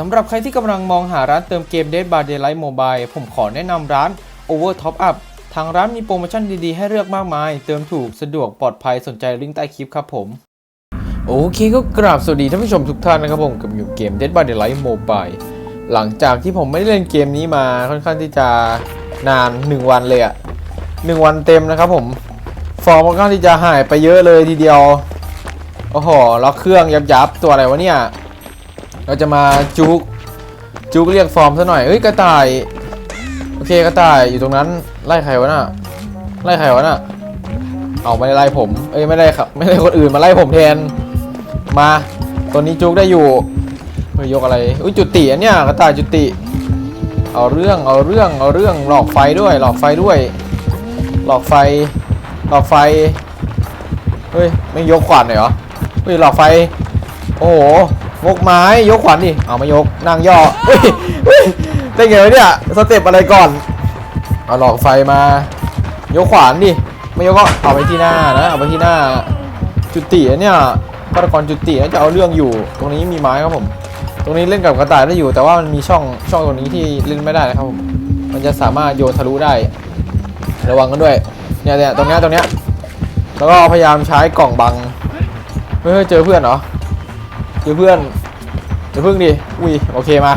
สำหรับใครที่กำลังมองหาร้านเติมเกม Dead by Daylight Mobile ผมขอแนะนำร้าน Over Top Up ทางร้านมีโปรโมชั่นดี ๆ ให้เลือกมากมาย เติมถูกสะดวกปลอดภัยสนใจลิงก์ใต้คลิปครับผม โอเคก็กราบสวัสดีท่านผู้ชมทุกท่านนะครับผมกับอยู่เกม Dead by Daylight Mobile หลังจากที่ผมไม่ได้เล่นเกมนี้มาค่อนข้างที่จะนาน 1 วันเลยอะหนึ่งวันเต็มนะครับผมฟอร์มค่อนข้างที่จะหายไปเยอะเลยทีเดียวโอ้โหล็อกเครื่องยับยับๆตัวอะไรวะเนี่ย เราจะมาจุกจุกเรียกฟอร์มซะหน่อยเอ้ยกระต่าย โอเคกระต่ายอยู่ตรงนั้นไล่ใครวะน่ะไล่ใครวะน่ะเอาไม่ได้ไล่ผม เอ้ยไม่ได้ครับ ไม่ได้คนอื่นมาไล่ผมแทน มาตัวนี้จุกได้อยู่เฮ้ยยกอะไรอุ้ยจุติอันเนี้ยกระต่ายจุติ เอาเรื่องเอาเรื่องเอาเรื่องหลอกไฟด้วย หลอกไฟด้วย หลอกไฟ หลอกไฟเฮ้ยไม่ยกขวานหน่อยเหรอเฮ้ยหลอกไฟ โอ้โห งกไม้ยกขวานดิเอามายกนั่งย่อเฮ้ยเฮ้ยได้ไงวะเนี่ยสเต็ปอะไรก่อนเอาหลอกไฟมายกขวานดิไม่ยกก็เอาไปที่หน้านะเอาไปที่หน้าจุติเนี่ยฆาตกรจุติน่าจะเอาเรื่องอยู่ ตรงนี้มีไม้ครับผม ตรงนี้เล่นกับกระต่ายได้อยู่ แต่ว่ามันมีช่องช่องตรงนี้ที่เล่นไม่ได้นะครับผมมันจะสามารถโยนทะลุได้ ระวังกันด้วยเนี่ยเนี่ยตรงเนี้ยตรงเนี้ยแล้วก็พยายามใช้กล่องบังเฮ้ยเจอเพื่อนเหรอ เจอเพื่อนเจอเพิ่งดิอุ้ยโอเคมา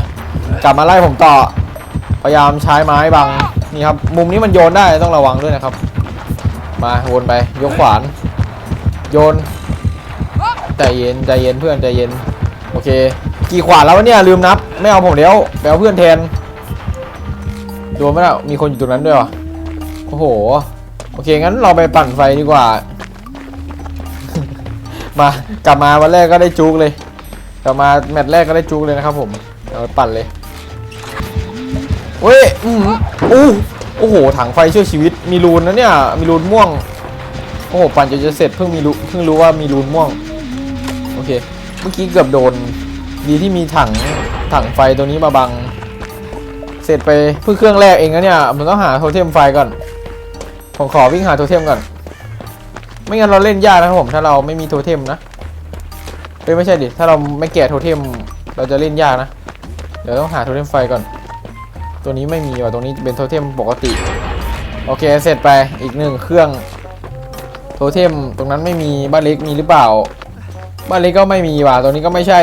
กลับมาไล่ผมต่อ พยายามใช้ไม้บังนี่ครับ มุมนี้มันโยนได้ต้องระวังด้วยนะครับ มาวนไปยกขวาน โยนใจเย็นใจเย็นเพื่อนใจเย็นโอเค กี่ขวานแล้วเนี่ยลืมนับ ไม่เอาผมเดี๋ยวไปเอาเพื่อนแทนโดนไหมล่ะมีคนอยู่ตรงนั้นด้วยวะโอ้โห โอเค งั้นเราไปปั่นไฟดีกว่า มากลับมาวันแรกก็ได้จุกเลย กลับมาแมตช์แรกก็ได้จุกเลยนะครับผมเอาปปั่นเลยเว้ยอืมอู้โอ้โห ถังไฟช่วยชีวิต มีรูนนะเนี่ย มีรูนม่วง โอ้โห ปั่นจนจะเสร็จเพิ่งมีรู้เพิ่งรู้ว่ามีรูนม่วง โอเค เมื่อกี้เกือบโดน ดีที่มีถัง ถังไฟตัวนี้มาบัง เสร็จไปเพิ่งเครื่องแรกเองนะเนี่ยมันต้องหาโทเทมไฟก่อน ผมขอวิ่งหาโทเทมก่อน ไม่งั้นเราเล่นยากนะครับผม ถ้าเราไม่มีโทเทมนะ เอ้ยไม่ใช่ดิ ถ้าเราไม่แกะโทเทมเราจะเล่นยากนะ เดี๋ยวต้องหาโทเทมไฟก่อน ตัวนี้ไม่มีว่ะตรงนี้เป็นโทเทมปกติ โอเคเสร็จไปอีกหนึ่งเครื่อง โทเทมตรงนั้นไม่มีบ้านเล็กมีหรือเปล่า บ้านเล็กก็ไม่มีว่ะตัวนี้ก็ไม่ใช่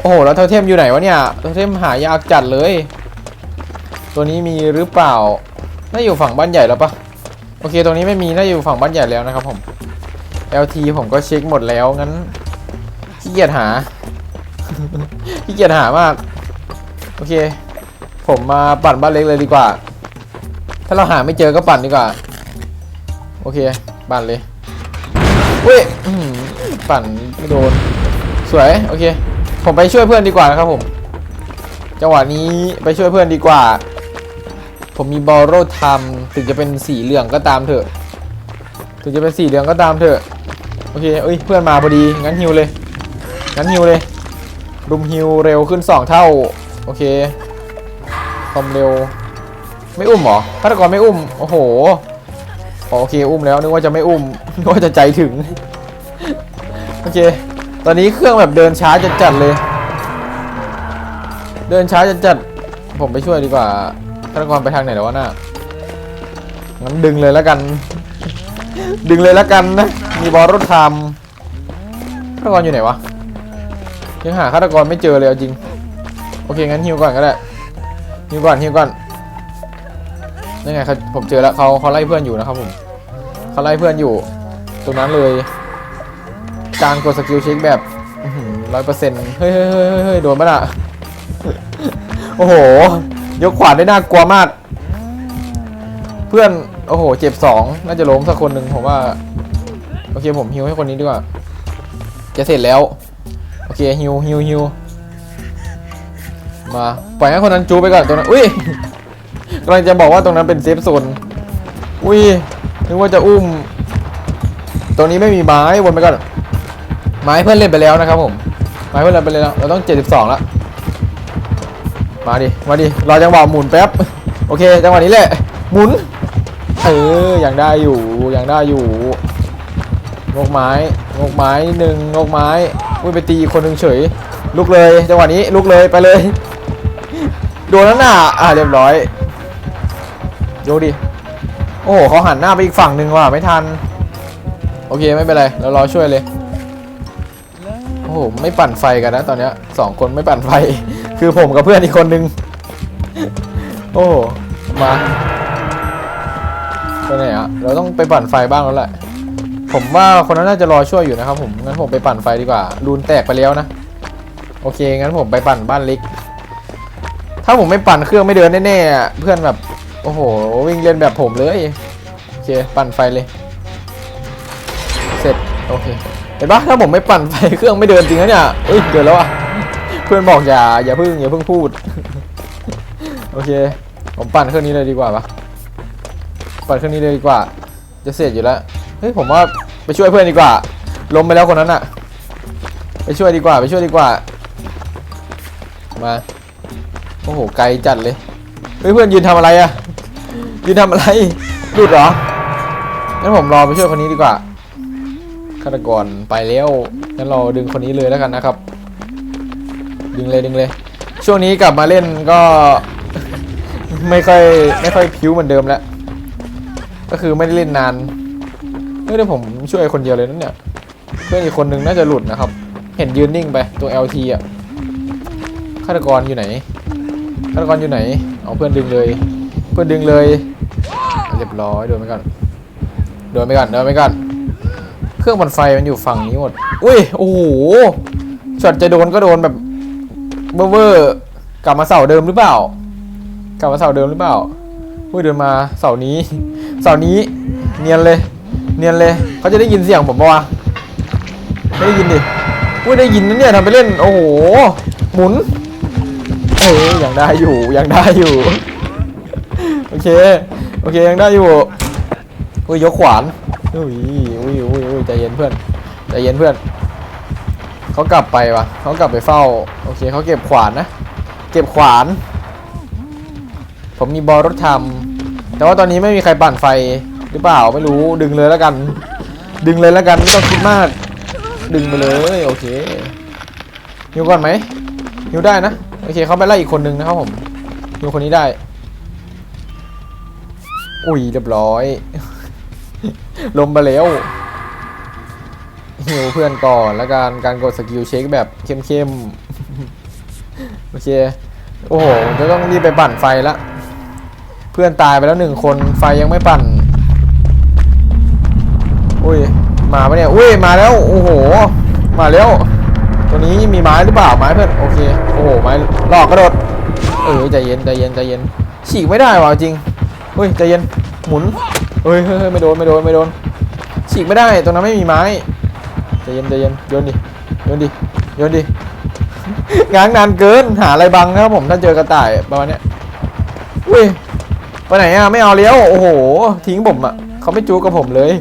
โอ้โหแล้วโทเทมอยู่ไหนวะเนี่ย โทเทมหายากจัดเลย ตัวนี้มีหรือเปล่า น่าอยู่ฝั่งบ้านใหญ่แล้วปะโอเคตรงนี้ไม่มีน่าอยู่ฝั่งบ้านใหญ่แล้วนะครับผม LT ผมก็เช็คหมดแล้วงั้น ขี้เกียจหา ขี้เกียจหามาก โอเค ผมมาปั่นบ้านเล็กเลยดีกว่า ถ้าเราหาไม่เจอก็ปั่นดีกว่า โอเค ปั่นเลยเว้ยปั่นไม่โดน สวย โอเค ผมไปช่วยเพื่อนดีกว่านะครับผม จังหวะนี้ไปช่วยเพื่อนดีกว่า ผมมีบอลโรทำถึงจะเป็นสีเหลืองก็ตามเถอะ ถึงจะเป็นสีเหลืองก็ตามเถอะ โอเคเอ้ย เพื่อนมาพอดี งั้นฮิวเลย งั้นฮิวเลยรุมฮิวเร็วขึ้น 2 เท่า โอเคความเร็ว ไม่อุ้มเหรอฆาตกรไม่อุ้ม โอ้โห โอเค อุ้มแล้ว นึกว่าจะไม่อุ้ม นึกว่าจะใจถึง โอเค ตอนนี้เครื่องแบบเดินช้าจัดๆเลย เดินช้าจัดๆผมไปช่วยดีกว่าฆาตกรไปทางไหนแล้ววะน่ะงั้นดึงเลยแล้วกัน ดึงเลยแล้วกันนะ มีบอลรถทำฆาตกรอยู่ไหนวะ ยังหาฆาตกรไม่เจอเลยเอาจริง โอเคงั้นฮิวก่อนก็ได้ฮิวก่อนฮิวก่อนยังไงเขาผมเจอแล้วเขาเขาไล่เพื่อนอยู่นะครับผมเขาไล่เพื่อนอยู่ ตรงนั้นเลย การกดสกิลเช็คแบบร้อยเปอร์เซ็นต์เฮ้ยเฮ้ยเฮ้ยเฮ้ยเฮ้ยโดนปะน่ะโอ้โห ยกขวานได้น่ากลัวมาก เพื่อน โอ้โห เจ็บสองน่าจะล้มสักคนหนึ่งผมว่า โอเคผมฮิวให้คนนี้ดีกว่า จะเสร็จแล้ว เคฮิวฮิวฮิวมาปล่อยให้คนนั้นจูไปก่อนตรงนั้นอุ้ยกำลังจะบอกว่าตรงนั้นเป็นเซฟโซนอุ้ยนึกว่าจะอุ้ม ตรงนี้ไม่มีไม้วนไปก่อนไม้เพื่อนเล่นไปแล้วนะครับผมไม้เพื่อนเล่นไปแล้วเราต้อง 72แล้วมาดิมาดิรอจังหวะหมุนแป๊บโอเคจังหวะนี้แหละหมุนเอออยังได้อยู่อยังได้อยู่งกไม้งกไม้นิดนึงงกไม้ อุ้ยไปตีอีกคนหนึ่งเฉย ลุกเลยจังหวะนี้ลุกเลยไปเลย โดนแล้วน่ะอะเรียบร้อยดูดิ โอ้โหเขาหันหน้าไปอีกฝั่งหนึ่งว่ะไม่ทัน โอเคไม่เป็นไรเรารอช่วยเลยโอ้โหไม่ปั่นไฟกันนะตอนนี้สองคนไม่ปั่นไฟ คือผมกับเพื่อนอีกคนนึง โอ้มาไปไหนอะเราต้องไปปั่นไฟบ้างแล้วแหละ ผมว่าคนนั้นน่าจะรอช่วยอยู่นะครับผมงั้นผมไปปั่นไฟดีกว่ารูนแตกไปแล้วนะ โอเคงั้นผมไปปั่นบ้านเล็ก ถ้าผมไม่ปั่นเครื่องไม่เดินแน่ๆอะเพื่อนแบบโอ้โหวิ่งเล่นแบบผมเลยโอเคปั่นไฟเลย เสร็จโอเคเห็นปะถ้าผมไม่ปั่นไฟเครื่องไม่เดินจริงนะเนี่ยเอ้ยเดินแล้วอะเพื่อนบอกอย่าอย่าเพิ่งอย่าเพิ่งพูดโอเค ผมปั่นเครื่องนี้เลยดีกว่าปะปั่นเครื่องนี้เลยดีกว่า จะเสร็จอยู่แล้ว เฮ้ยผมว่าไปช่วยเพื่อนดีกว่าล้มไปแล้วคนนั้นอะไปช่วยดีกว่าไปช่วยดีกว่า มาโอ้โหไกลจัดเลยเฮ้ยเพื่อนยืนทำอะไรอะยืนทำอะไรหลุดเหรองั้นผมรอไปช่วยคนนี้ดีกว่าฆาตกรไปแล้วงั้นเราดึงคนนี้เลยแล้วกันนะครับ ดึงเลยดึงเลย ช่วงนี้กลับมาเล่นก็ ไม่ค่อยไม่ค่อยพิ้วเหมือนเดิมแล้วก็คือไม่ได้เล่นนาน เฮ้ยเดี๋ยวผมช่วยคนเดียวเลยนั่นเนี่ย เพื่อนอีกคนนึงน่าจะหลุดนะครับ เห็นยืนนิ่งไปตัว LT อะฆาตกรอยู่ไหนฆาตกรอยู่ไหนเอาเพื่อนดึงเลย เพื่อนดึงเลยเรียบร้อยโดนไปก่อนโดนไปก่อนโดนไปก่อนเครื่องปั่นไฟมันอยู่ฝั่งนี้หมดอุ้ยโอ้โหช็อตจะโดนก็โดนแบบเวอร์ๆกลับมาเสาเดิมหรือเปล่า กลับมาเสาเดิมหรือเปล่าอุ้ยเดินมาเสานี้ เสานี้เนียนเลย เนียนเลยเขาจะได้ยินเสียงผมปะวะไม่ได้ยินดิอุ้ยได้ยินนะเนี่ยทำไปเล่นโอ้โหหมุนเออยังได้อยู่ยังได้อยู่โอเคโอเคยังได้อยู่อุ้ยยกขวานอุ้ยอุ้ยอุ้ยอุ้ยใจเย็นเพื่อนใจเย็นเพื่อนเขากลับไปวะเขากลับไปเฝ้าโอเคเขาเก็บขวานนะ เก็บขวาน ผมมีบอลรถทำแต่ว่าตอนนี้ไม่มีใครปั่นไฟ หรือเปล่าไม่รู้ดึงเลยแล้วกัน ดึงเลยแล้วกันไม่ต้องคิดมาก ดึงไปเลยโอเคฮิวก่อนไหมฮิวได้นะโอเคเขาไปไล่อีกคนนึงนะครับผมฮิวคนนี้ได้ อุ้ยเรียบร้อย ลมไปแล้วฮิวเพื่อนก่อนแล้วการการกดสกิลเช็คแบบเข้มๆโอเคโอ้โหจะต้องรีบไปปั่นไฟละเพื่อนตายไปแล้วหนึ่งคนไฟยังไม่ปั่น อุ้ย มาปะเนี่ย อุ้ย มาแล้ว โอ้โห มาแล้ว ตัวนี้มีไม้หรือเปล่า ไม้เพื่อน โอเค โอ้โห ไม้หลอกกระโดด เออ ใจเย็น ใจเย็น ใจเย็น ฉีกไม่ได้ว่ะจริงเฮ้ย ใจเย็น หมุนเฮ้ยเฮ้ยเฮ้ยไม่โดน ไม่โดน ไม่โดน ฉีกไม่ได้ ตรงนั้นไม่มีไม้ ใจเย็น ใจเย็น โยนดิ โยนดิ โยนดิ ง้างนานเกิน หาอะไรบังนะครับผม ถ้าเจอกระต่ายประมาณเนี้ย อุ้ย ไปไหนอะ ไม่เอาเลี้ยว โอ้โห ทิ้งผมอะ เขาไม่จูกับผมเลย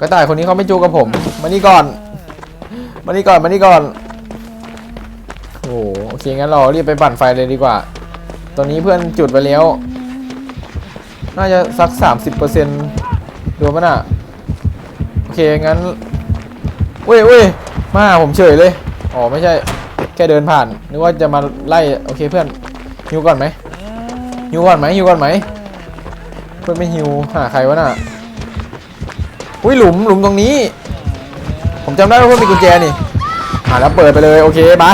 กระต่ายคนนี้เขาไม่จูกับผม มานี่ก่อน มานี่ก่อน มานี่ก่อน โอ้โห โอเคงั้นเรารีบไปปั่นไฟเลยดีกว่า ตอนนี้เพื่อนจุดไปแล้ว น่าจะสัก 30%รวมมันอะ โอเคงั้นเว้ยเว้ยมาหาผมเฉยเลย อ๋อไม่ใช่ แค่เดินผ่าน นึกว่าจะมาไล่ โอเคเพื่อนฮิวก่อนไหมฮิวก่อนไหมฮิวก่อนไหม เพื่อนไม่ฮิวหาใครวะน่ะ อุ้ยหลุมหลุมตรงนี้ ผมจำได้ว่าเพื่อนมีกุญแจนี่อ่าแล้วเปิดไปเลยโอเคบา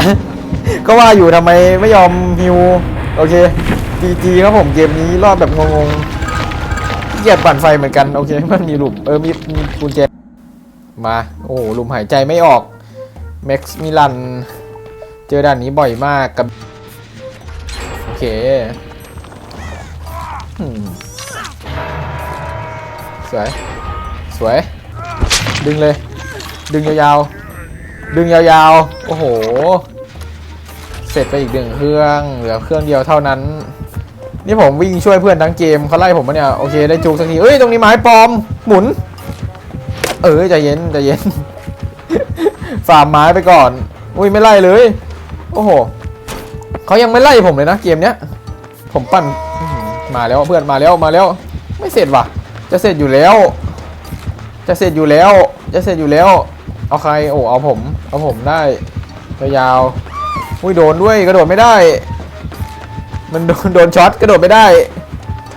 ก็ว่าอยู่ทำไมไม่ยอมฮิวโอเคจีจีครับผมเกมนี้รอดแบบงงๆขี้เกียจปั่นไฟเหมือนกันโอเคมันมีหลุมเออมีมีกุญแจมาโอ้หลุมหายใจไม่ออกแม็กซ์มิลันเจอด่านนี้บ่อยมากกับโอเคสวย สวย ดึงเลย ดึงยาวๆ ดึงยาวๆ โอ้โห เสร็จไปอีกหนึ่งเครื่อง เหลือเครื่องเดียวเท่านั้น นี่ผมวิ่งช่วยเพื่อนทั้งเกมเขาไล่ผมมาเนี่ย โอเคได้จูกสักที เอ้ย ตรงนี้ไม้ปลอม หมุน เออใจเย็นใจเย็นฟามไม้ไปก่อน อุ้ยไม่ไล่เลย โอ้โห เขายังไม่ไล่ผมเลยนะเกมเนี้ย ผมปั่น มาแล้วเพื่อนมาแล้วมาแล้ว ไม่เสร็จว่ะ จะเสร็จอยู่แล้ว จะเสร็จอยู่แล้ว จะเสร็จอยู่แล้ว เอาใคร โอ้เอาผม เอาผมได้ยาวๆอุ้ยโดนด้วยกระโดดไม่ได้ มันโดนโดนช็อตกระโดดไม่ได้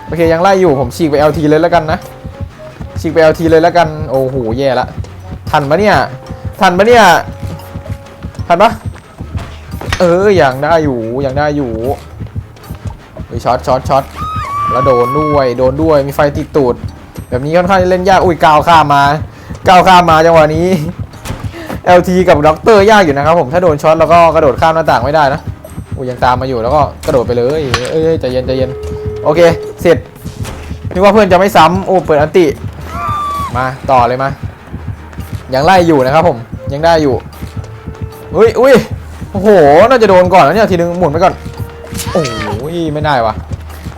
โอเคยังไล่อยู่ผมฉีกไป LT เลยแล้วกันนะ ฉีกไป LT เลยแล้วกัน โอ้โหแย่ละ ทันปะเนี่ย ทันปะเนี่ย ทันปะเออยังได้อยู่ยังได้อยู่เฮ้ยช็อตช็อตช็อตแล้วโดนด้วย โดนด้วยมีไฟติดตูด แบบนี้ค่อนข้างเล่นยากอุ้ยก้าวข้ามมาก้าวข้ามมาจังหวะนี้ LT กับด็อกเตอร์ยากอยู่นะครับผมถ้าโดนช็อตแล้วก็กระโดดข้ามหน้าต่างไม่ได้นะอุ้ยยังตามมาอยู่แล้วก็กระโดดไปเลยเอ้ยใจเย็นใจเย็นโอเคเสร็จนึกว่าเพื่อนจะไม่ซ้ำโอ้เปิดอันติมาต่อเลยมายังไล่อยู่นะครับผมยังได้อยู่อุ้ยอุ้ยโอ้โหน่าจะโดนก่อนแล้วเนี่ยทีนึงหมุนไปก่อนโอ้ยไม่ได้วะ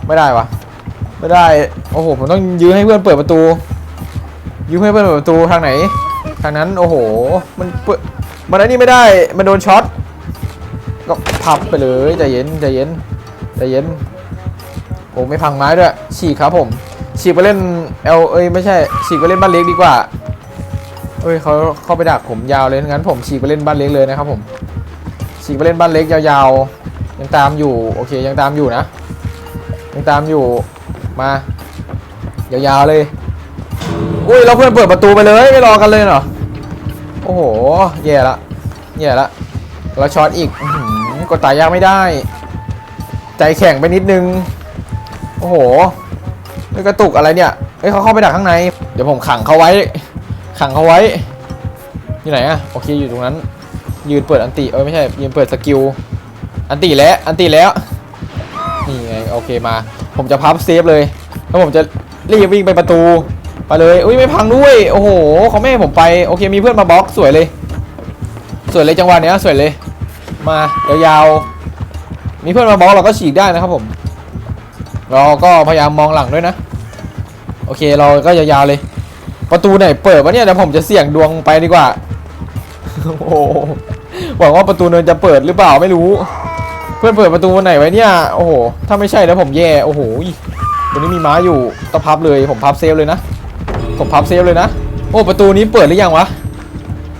ไม่ได้วะ ไม่ได้ โอ้โห ผมต้องยื้อให้เพื่อนเปิดประตู ยื้อให้เพื่อนเปิดประตูทางไหน ทางนั้น โอ้โห มันเปิดมันอันนี้ไม่ได้ มันโดนช็อต ก็พับไปเลยใจเย็นใจเย็นใจเย็น โอ้ไม่พังไม้ด้วย ฉีกครับผม ฉีกไปเล่นเอลเอ้ยไม่ใช่ ฉีกไปเล่นบ้านเล็กดีกว่าเอ้ยเขาเข้าไปดักผมยาวเลยงั้นผมฉีกไปเล่นบ้านเล็กเลยนะครับผม ฉีกไปเล่นบ้านเล็กยาวๆ ยังตามอยู่ โอเคยังตามอยู่นะ ยังตามอยู่ มา ยาวๆเลย อุ้ยเราเพื่อนเปิดประตูไปเลยไม่รอกันเลยเหรอ โอ้โหแย่ละแย่ละเราช็อตอีกอกดตายยากไม่ได้ ใจแข็งไปนิดนึง โอ้โหนี่กระตุกอะไรเนี่ยเฮ้ยเขาเข้าไปดักข้างใน เดี๋ยวผมขังเขาไว้ ขังเขาไว้ที่ไหนอะโอเคอยู่ตรงนั้น ยืนเปิดอันติเอ้ยไม่ใช่ยืนเปิดสกิล อันติแล้ว อันติแล้ว นี่ไงโอเคมา ผมจะพับเซฟเลยแล้วผมจะรีบวิ่งไปประตูไปเลยอุ้ยไม่พังด้วยโอ้โหเขาไม่ให้ผมไปโอเคมีเพื่อนมาบล็อกสวยเลย สวยเลยจังหวะเนี้ยสวยเลย มายาวๆมีเพื่อนมาบล็อกเราก็ฉีกได้นะครับผม เราก็พยายามมองหลังด้วยนะ โอเคเราก็ยาวๆเลย ประตูไหนเปิดวะเนี่ยเดี๋ยวผมจะเสี่ยงดวงไปดีกว่าโอ้โหหวังว่าประตูเนินจะเปิดหรือเปล่าไม่รู้ เพื่อนเปิดประตูไหนไว้เนี่ยโอ้โหถ้าไม่ใช่แล้วผมแย่โอ้โหตัวนี้มีม้าอยู่ต้องพับเลยผมพับเซฟเลยนะผมพับเซฟเลยนะโอ้ประตูนี้เปิดหรือยังวะ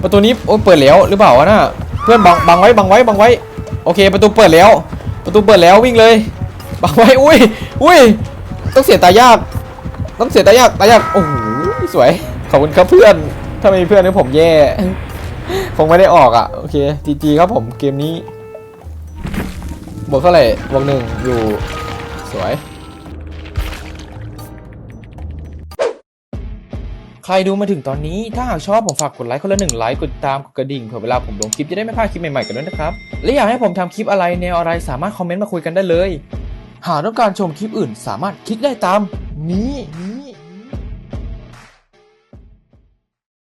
ประตูนี้โอ้เปิดแล้วหรือเปล่าวะน่ะเพื่อนบังบังไว้บังไว้บังไว้โอเค ประตูเปิดแล้ว ประตูเปิดแล้ววิ่งเลยบังไว้อุ้ยอุ้ยต้องเสียตายาก ต้องเสียตายากตายากโอ้โหสวยขอบคุณครับเพื่อนถ้าไม่มีเพื่อนนี่ผมแย่คงไม่ได้ออกอะโอเคจีจีครับผมเกมนี้ บวกเท่าไหร่บวกหนึ่งอยู่สวย ใครดูมาถึงตอนนี้ถ้าหากชอบผมฝากกดไลค์คนละหนึ่งไลค์กดติดตามกดกระดิ่งเผื่อเวลาผมลงคลิปจะได้ไม่พลาดคลิปใหม่ๆกันด้วยนะครับ และอยากให้ผมทำคลิปอะไรแนวอะไรสามารถคอมเมนต์มาคุยกันได้เลย หากต้องการชมคลิปอื่นสามารถคลิกได้ตามนี้นี้